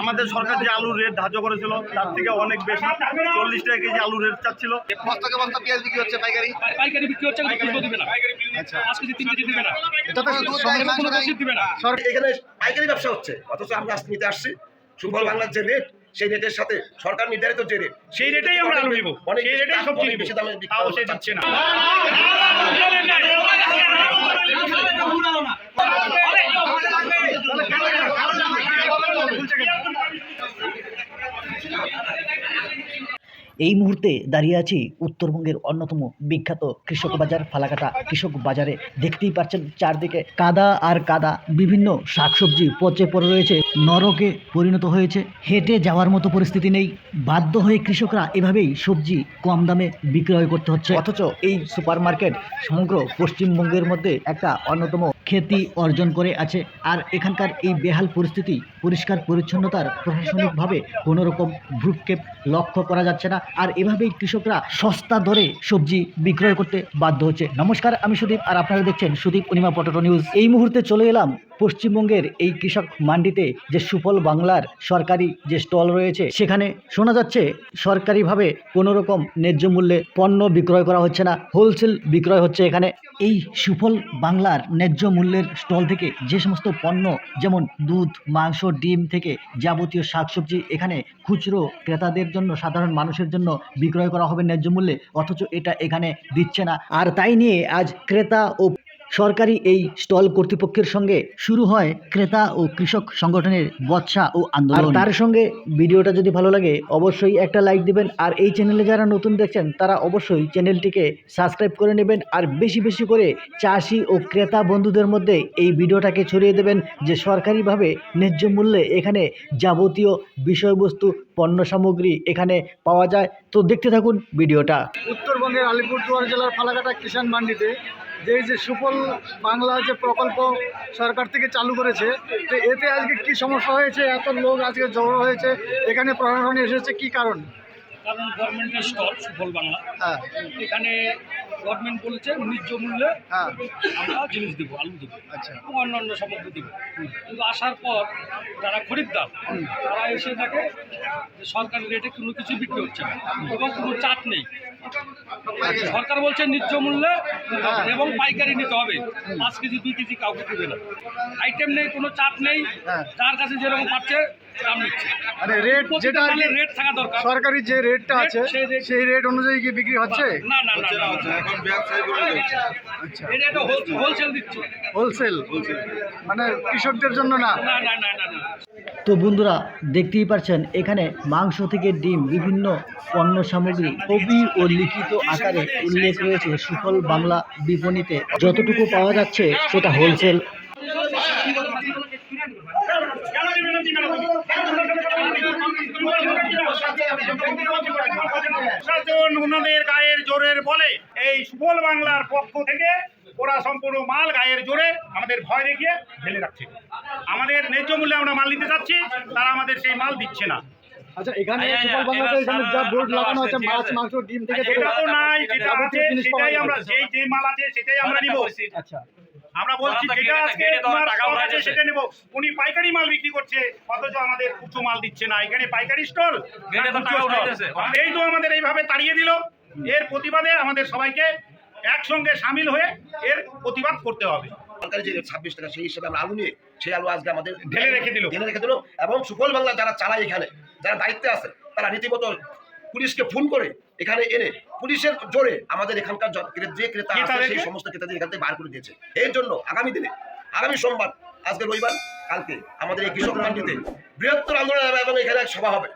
আমাদের সরকার যে আলুর রেট ধার্য করেছিল তার থেকে অনেক বেশি চল্লিশ টাকা কেজি আলুর রেট চাচ্ছিল বস্তাকে বস্তা পেঁয়াজ বিক্রি হচ্ছে পাইকারি পাইকারি বিক্রি হচ্ছে এখানে ব্যবসা হচ্ছে অথচ আমরা আজ নিতে আসছি সুফল বাংলার যে রেট সেই রেটের সাথে সরকার নির্ধারিত যে রেট সেই রেটেই আমরা আলু নিব অনেক রেটেই অনেক বেশি দামে বিক্রি না এই মুহূর্তে দাঁড়িয়ে আছি উত্তরবঙ্গের অন্যতম বিখ্যাত কৃষক বাজার, ফালাকাটা কৃষক বাজারে। দেখতেই পাচ্ছেন চারদিকে কাদা আর কাদা। বিভিন্ন শাকসবজি পচে পড়ে রয়েছে, নরকে পরিণত হয়েছে। হেঁটে যাওয়ার মতো পরিস্থিতি নেই। বাধ্য হয়ে কৃষকরা এভাবেই সবজি কম দামে বিক্রয় করতে হচ্ছে। অথচ এই সুপার মার্কেট সমগ্র পশ্চিমবঙ্গের মধ্যে একটা অন্যতম খ্যাতি অর্জন করে আছে। আর এখানকার এই বেহাল পরিস্থিতি, পরিষ্কার পরিচ্ছন্নতার প্রশাসনিকভাবে কোনো রকম ভ্রুক্ষেপ লক্ষ্য করা যাচ্ছে না। আর এভাবেই কৃষকরা সস্তা দরে সবজি বিক্রয় করতে বাধ্য হচ্ছে। নমস্কার, আমি সুদীপ আর আপনারা দেখছেন সুদীপ অনিমা পটেটো নিউজ। এই মুহূর্তে চলে এলাম পশ্চিমবঙ্গের এই কৃষক মান্ডিতে যে সুফল বাংলার সরকারি যে স্টল রয়েছে, সেখানে শোনা যাচ্ছে সরকারিভাবে কোনো রকম ন্যায্য মূল্যে পণ্য বিক্রয় করা হচ্ছে না, হোলসেল বিক্রয় হচ্ছে এখানে। এই সুফল বাংলার ন্যায্য মূল্যের স্টল থেকে যে সমস্ত পণ্য, যেমন দুধ, মাংস, ডিম থেকে যাবতীয় শাকসবজি এখানে খুচরো ক্রেতাদের জন্য, সাধারণ মানুষের জন্য বিক্রয় করা হবে ন্যায্য মূল্যে, অথচ এটা এখানে দিচ্ছে না। আর তাই নিয়ে আজ ক্রেতা ও সরকারি এই স্টল কর্তৃপক্ষের সঙ্গে শুরু হয় ক্রেতা ও কৃষক সংগঠনের বৎসা ও আন্দোলন। তার সঙ্গে ভিডিওটা যদি ভালো লাগে অবশ্যই একটা লাইক দিবেন। আর এই চ্যানেলে যারা নতুন দেখছেন তারা অবশ্যই চ্যানেলটিকে সাবস্ক্রাইব করে নেবেন। আর বেশি বেশি করে চাষি ও ক্রেতা বন্ধুদের মধ্যে এই ভিডিওটাকে ছড়িয়ে দেবেন যে সরকারিভাবে ন্যায্য মূল্যে এখানে যাবতীয় বিষয়বস্তু পণ্য সামগ্রী এখানে পাওয়া যায়। তো দেখতে থাকুন ভিডিওটা। উত্তরবঙ্গের আলিপুরদুয়ার জেলার ফালাকাটা কিষাণ মান্ডিতে যে এই যে সুফল বাংলা যে প্রকল্প সরকার থেকে চালু করেছে তো এতে আজকে কি সমস্যা হয়েছে এত লোক আজকে জড়ো হয়েছে এখানে প্রশাসন এসেছে কি কারণ? কারণ গভর্নমেন্টের স্টল সুফল বাংলা। হ্যাঁ। এখানে গভর্নমেন্ট বলেছে ন্যায্য মূল্যে হ্যাঁ। আমরা জিনিস দেবো আলু দেবো আচ্ছা। অন্যান্য সামগ্রী দেবো। কিন্তু আসার পর যারা খরিদ্দার তারা এসে দেখে যে সরকারি রেটে কোনো কিছু বিক্রি হচ্ছে না এবং কোনো চাট নেই। সরকার বলছে ন্যায্য মূল্যে এবং পাইকারি নিতে হবে। পাঁচ কেজি দুই কেজি কাউকে দেবে না। আইটেম নেই কোনো চাট নেই। হ্যাঁ। যার কাছে যেরকম পাচ্ছে মানে রেট যেটা আর রেট থাকা দরকার। সরকারি যে রেটটা আছে সেই রেট অনুযায়ী কি বিক্রি হচ্ছে? না না না না, না। আচ্ছা। এটা একটা হোলসেল দিচ্ছে। হোলসেল মানে কৃষকদের জন্য না? না না না না না। তো বন্ধুরা দেখতেই পারছেন এখানে মাংস থেকে ডিম বিভিন্ন পণ্য সামগ্রী কবি ও লিখিত আকারে উল্লেখ রয়েছে সুফল বাংলা বিপণীতে। যতটুকু পাওয়া যাচ্ছে, সেটা হোলসেল ওনাদের গায়ের জোরের বলে এই সুফল বাংলার পক্ষ থেকে ওরা সম্পূর্ণ মাল গায়ের জোরে আমাদের ভয় দেখিয়ে ঢেলে রাখছে। আমাদের ন্যায্য মূল্যে আমরা মাল নিতে চাচ্ছি, তারা আমাদের সেই মাল দিচ্ছে না। আচ্ছা এখানে সুফল বাংলাতে এখানে যা বোর্ড লাগানো আছে মাছ মাংস ডিম থেকে ধরে তো নাই যেটা আছে যাবতীয় জিনিস পাওয়া সেটাই আমরা যেই যে মাল আছে সেটাই আমরা নিব। আচ্ছা। আমরা বলছি যেটা আজকে তোমার স্টক আছে সেটা নেব। উনি পাইকারি মাল বিক্রি করছে অথচ আমাদের উঁচু মাল দিচ্ছে না। এখানে পাইকারি স্টল এই তো আমাদের এইভাবে তাড়িয়ে দিল এর প্রতিবাদে আমাদের সবাইকে একসঙ্গে সামিল হয়ে এর প্রতিবাদ করতে হবে। সরকারি যে ছাব্বিশ টাকা সেই হিসেবে আমরা আলু নিয়ে সেই আলু আজকে আমাদের ঢেলে রেখে দিল। ঢেলে রেখে দিল। এবং সুফল বাংলা যারা চালায় এখানে যারা দায়িত্বে আছে তারা রীতিমতো পুলিশকে ফোন করে এখানে এনে পুলিশের জোরে আমাদের এখানকার যে ক্রেতা আছে সেই সমস্ত ক্রেতাদের এখান থেকে বার করে দিয়েছে। এই জন্য আগামী দিনে আগামী সোমবার আজকে রবিবার কালকে আমাদের এই কৃষক মান্ডিতে বৃহত্তর আন্দোলন এবং এখানে এক সভা হবে।